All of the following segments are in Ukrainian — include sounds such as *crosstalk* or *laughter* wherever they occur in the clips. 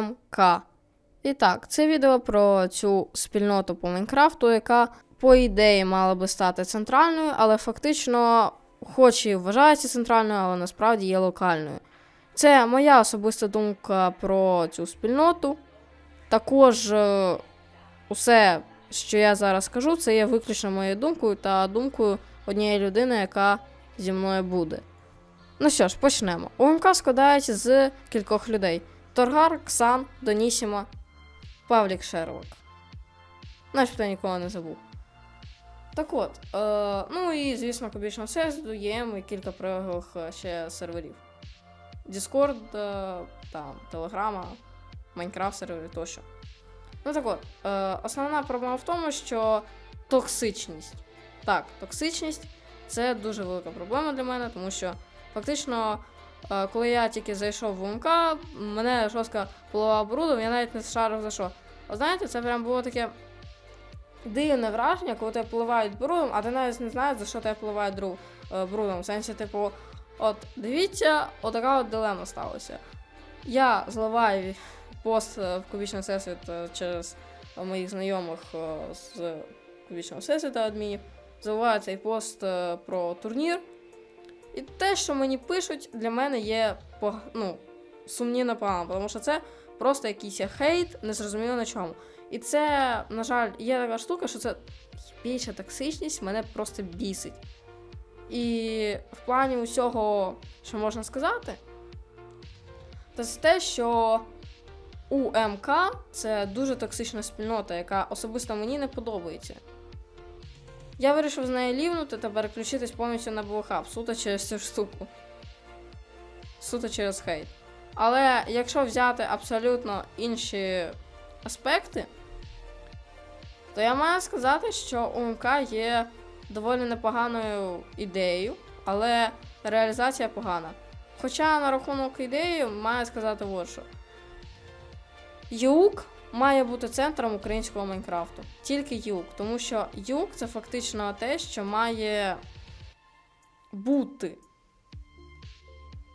УМК. І так, це відео про цю спільноту по Майнкрафту, яка, по ідеї, мала би стати центральною, але фактично, хоч і вважається центральною, але насправді є локальною. Це моя особиста думка про цю спільноту. Також е, усе, що я зараз скажу, це є виключно моєю думкою та думкою однієї людини, яка зі мною буде. Ну що ж, почнемо. УМК складається з кількох людей: Торгар, Ксан, Донісіма, Павлік Шерлок. Начебто я нікого не забув. Так от, е, ну і, звісно, побічного всесвіту, ЄМ і кілька прилеглих е, ще серверів. Discord, е, там, Телеграма, Майнкрафт сервери тощо. Ну так от, е, основна проблема в тому, що токсичність. Так, токсичність це дуже велика проблема для мене, тому що фактично, коли я тільки зайшов в УМК, мене жорстко поливав брудом, я навіть не шарив за що. А знаєте, це прям було таке дивне враження, коли тебе поливають брудом, а ти навіть не знаєш, за що тебе поливають е, брудом. В сенсі, типу, от дивіться, отака от дилема сталася. Я зливаю пост е, в кубічний всесвіт е, через моїх знайомих е, з кубічного всесвіта адмінів. Заливаю цей пост е, про турнір. І те, що мені пишуть, для мене є ну, сумнівно погано, тому що це просто якийсь хейт, незрозуміло на чому. І це, на жаль, є така штука, що це більша токсичність мене просто бісить. І в плані усього, що можна сказати, то це те, що УМК це дуже токсична спільнота, яка особисто мені не подобається. Я вирішив з нею лівнути та переключитись повністю на блохаб, суто через цю штуку. Суто через хейт. Але якщо взяти абсолютно інші аспекти, то я маю сказати, що УМК є доволі непоганою ідеєю, але реалізація погана. Хоча на рахунок ідеї маю сказати от що. ЮК має бути центром українського Майнкрафту. Тільки ЮК, тому що ЮК це фактично те, що має бути.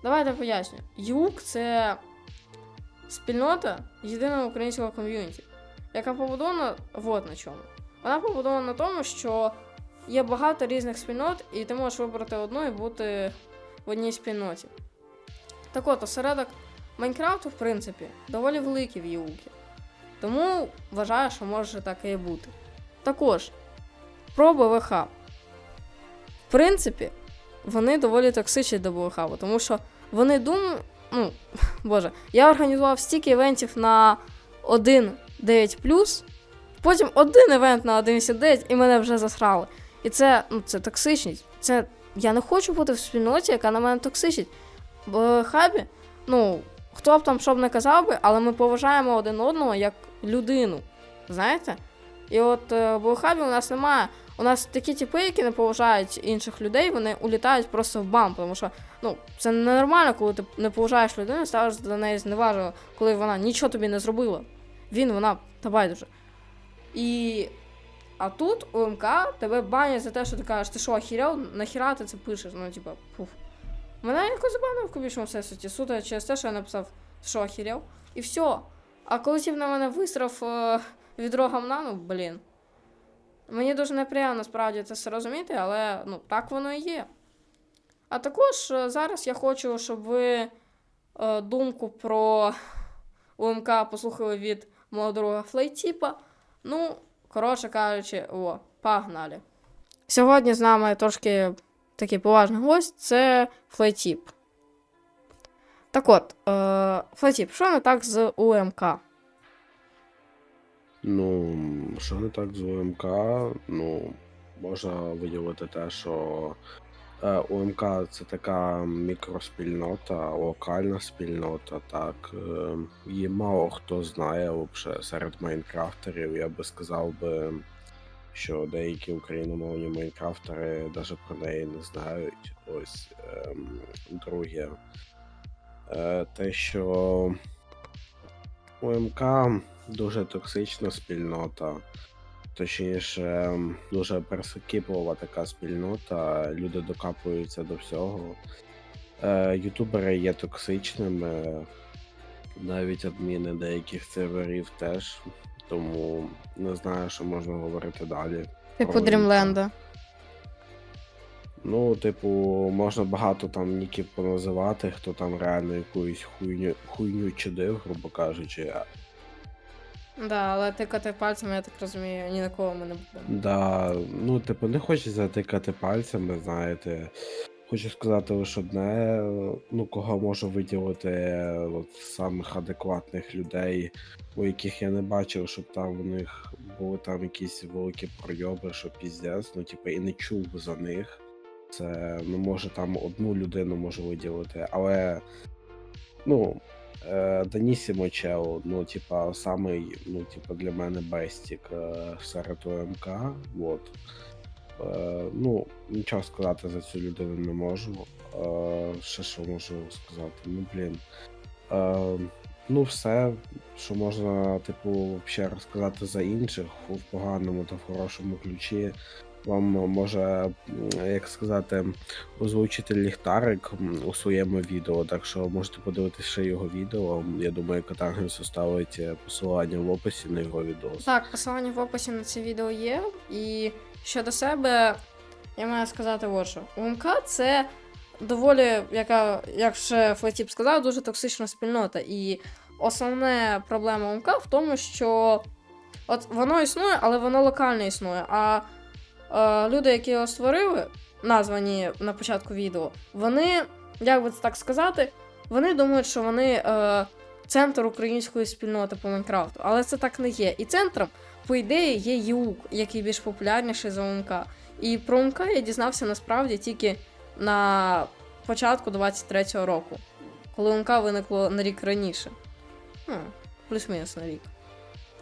Давайте поясню. ЮК це спільнота єдиного українського ком'юніті, яка побудована вот на чому. Вона побудована на тому, що є багато різних спільнот, і ти можеш вибрати одну і бути в одній спільноті. Так от, осередок Майнкрафту, в принципі, доволі великий в ЄУКі. Тому вважаю, що може так і бути. Також про БВХ. В принципі, вони доволі токсичні до БВХ, тому що вони думають. Ну, *laughs* боже, я організував стільки івентів на 1.9, потім один івент на 1.89 і мене вже засрали. І це, ну, це токсичність. Це я не хочу бути в спільноті, яка на мене токсичить. В хабі, ну, хто б там що б не казав би, але ми поважаємо один одного як людину. Знаєте? І от е, в хабі у нас немає. У нас такі типи, які не поважають інших людей, вони улітають просто в бам, тому що ну, це ненормально, коли ти не поважаєш людину, ставиш до неї зневажливо, коли вона нічого тобі не зробила. Він, вона та байдуже. І. А тут у МК тебе банять за те, що ти кажеш, ти що, охіряв, нахіра ти це пишеш? Ну, типа, пуф. Мене якось забанив в кубічному всесвіті, суто через те, що я написав, що, охіряв? І все. А коли тіп на мене висрав е, відро гамна, ну, блін. Мені дуже неприємно справді це все розуміти, але ну, так воно і є. А також е, зараз я хочу, щоб ви е, думку про УМК послухали від мого друга Флейтіпа. Ну, коротше кажучи, о, погнали. Сьогодні з нами трошки такий поважний гость це Флейтіп. Так от, е, Флейтіп, що не так з УМК? Ну, що не так з УМК? Ну, можна виділити те, що е, УМК це така мікроспільнота, локальна спільнота, так. Е, її мало хто знає взагалі серед майнкрафтерів. Я би сказав би, що деякі україномовні майнкрафтери навіть про неї не знають. Ось ем, друге. Е, те, що УМК дуже токсична спільнота. Точніше, дуже персикіплова така спільнота, люди докапуються до всього. Е, ютубери є токсичними, навіть адміни деяких серверів теж. Тому не знаю, що можна говорити далі. Типу Дрімленда. Ну, типу, можна багато там ніків поназивати, хто там реально якусь хуйню, хуйню чудив, грубо кажучи. Да, але тикати пальцями, я так розумію, ні на кого ми не будемо. Да, ну, типу, не хочу затикати пальцями, знаєте. Хочу сказати лише одне, ну, кого можу виділити от, самих адекватних людей, у яких я не бачив, щоб там у них були там якісь великі пройоби, що піздець, ну, типу, і не чув за них. Це, ну, може, там одну людину можу виділити, але, ну, е, Данісімо Чел, ну, типа, самий, ну, типа, для мене бестік е, серед ОМК, от. Е, ну, нічого сказати за цю людину не можу. Ще що можу сказати? Ну, блін. Ну, все, що можна, типу, ще розказати за інших в поганому та в хорошому ключі. Вам може, як сказати, озвучити ліхтарик у своєму відео, так що можете подивитися ще його відео. Я думаю, Катангельс оставить е, посилання в описі на його відео. Так, посилання в описі на це відео є. І щодо себе, я маю сказати от що. УМК це доволі, яка, як ще Флетіп сказав, дуже токсична спільнота. І основна проблема УМК в тому, що от воно існує, але воно локально існує. А люди, які його створили, названі на початку відео, вони, як би це так сказати, вони думають, що вони е, центр української спільноти по Майнкрафту. Але це так не є. І центром, по ідеї, є ЮК, який більш популярніший за УМК. І про УМК я дізнався насправді тільки на початку 23-го року, коли УМК виникло на рік раніше. Ну, плюс-мінус на рік.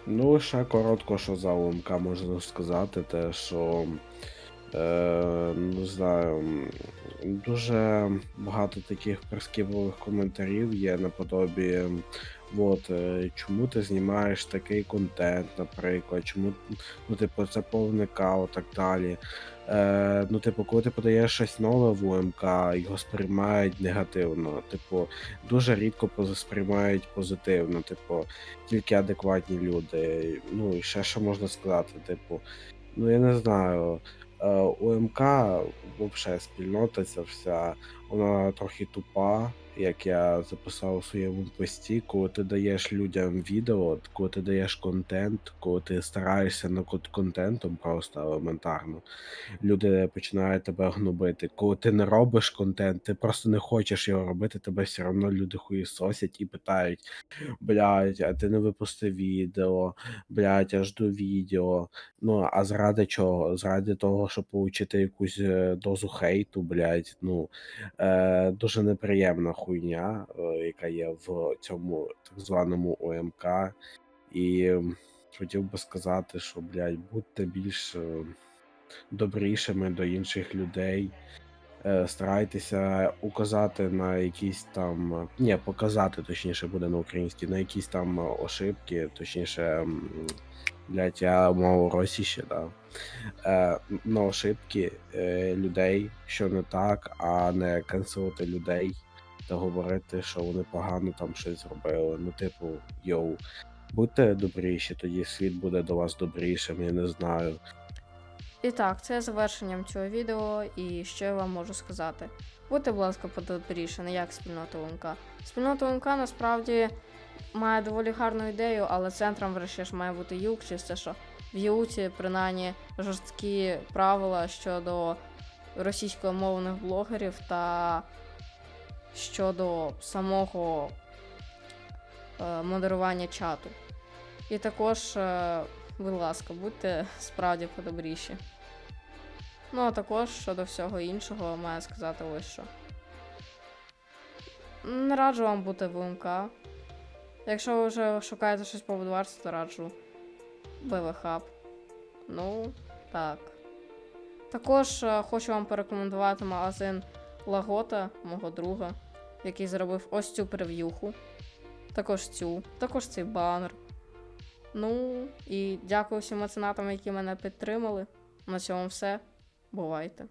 Ну, лише коротко, що за ОМК можна сказати, те, що е, не знаю, дуже багато таких прискіпливих коментарів є наподобі. От, е, чому ти знімаєш такий контент, наприклад, чому ну, типу, це повника, так далі. Е, ну, типу, коли ти подаєш щось нове в УМК, його сприймають негативно. Типу, дуже рідко сприймають позитивно. Типу, тільки адекватні люди. Ну і ще що можна сказати, типу, ну я не знаю. е, УМК, взагалі, спільнота ця вся, вона трохи тупа, як я записав у своєму пості, коли ти даєш людям відео, коли ти даєш контент, коли ти стараєшся над контентом просто елементарно, люди починають тебе гнобити. Коли ти не робиш контент, ти просто не хочеш його робити, тебе все одно люди хуїсосять і питають: блядь, а ти не випустив відео, блядь, я жду відео. Ну, а заради чого? Заради того, щоб отримати якусь е, дозу хейту, блядь, ну е, дуже неприємна хуйня, е, яка є в цьому так званому ОМК. І хотів би сказати, що, блядь, будьте більш е, добрішими до інших людей. Е, Старайтеся указати на якісь там. Ні, показати, точніше, буде на українській, на якісь там ошибки, точніше, блядь, я мову російще, да. Е, на ошибки людей, що не так, а не канцелити людей та говорити, що вони погано там щось зробили. Ну, типу, йоу, будьте добріші, тоді світ буде до вас добрішим, я не знаю. І так, це завершенням цього відео, і що я вам можу сказати. Будьте, будь ласка, подобріше, не як спільнота УМК. Спільнота УМК насправді має доволі гарну ідею, але центром, врешті ж, має бути юг, чи це що в Юті, принаймні, жорсткі правила щодо російськомовних блогерів та щодо самого е, модерування чату. І також, е, будь ласка, будьте справді подобріші. Ну, а також щодо всього іншого, маю сказати ось що. Не раджу вам бути в УМК. Якщо ви вже шукаєте щось по будварству, то раджу БВХаб. Ну, так. Також е, хочу вам порекомендувати магазин Лагота, мого друга, який зробив ось цю прев'юху. Також цю, також цей банер. Ну, і дякую всім меценатам, які мене підтримали. На цьому все. Бувайте.